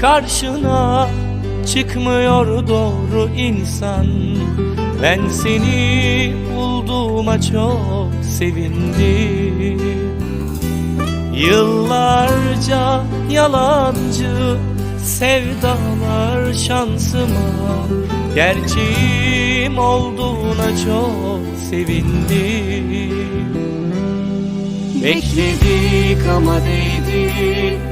karşına çıkmıyor doğru insan. Ben seni bulduğuma çok sevindim. Yıllarca yalancı sevdalar şansıma Gerçeğim olduğuna çok sevindim. Bekledik ama değdi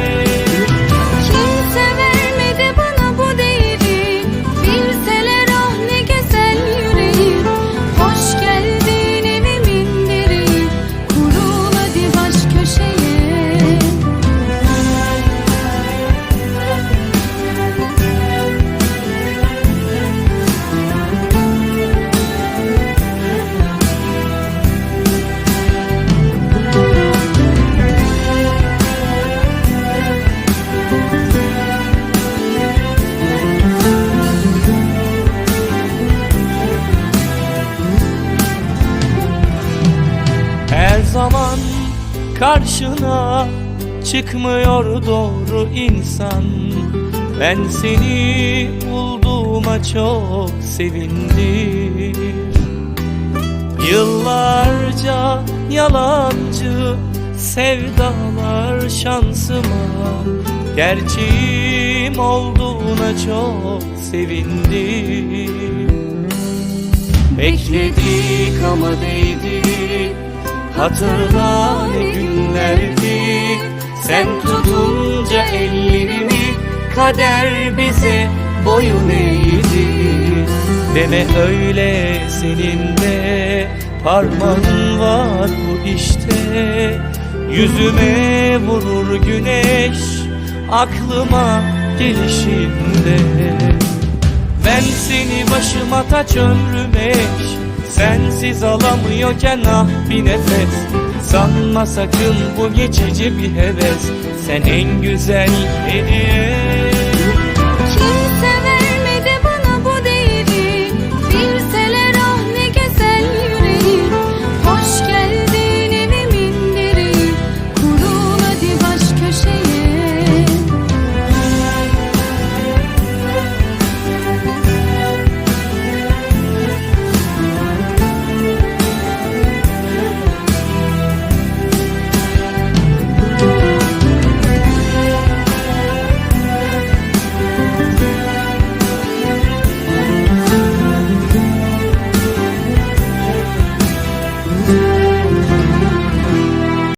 karşına çıkmıyor doğru insan. Ben seni bulduğuma çok sevindim. Yıllarca yalancı sevdalar şansıma Gerçeğim olduğuna çok sevindim. Bekledik ama değdi Hatırla ne günlerdi Kader bize boyun eğdi. Deme öyle senin de Parmağın var bu işte. Yüzüme vurur güneş Aklıma gelişinde ben seni başıma taç ömrüm eş Sensiz alamıyorken ah bir nefes. Sanma sakın bu geçici bir heves Sen en güzel hediye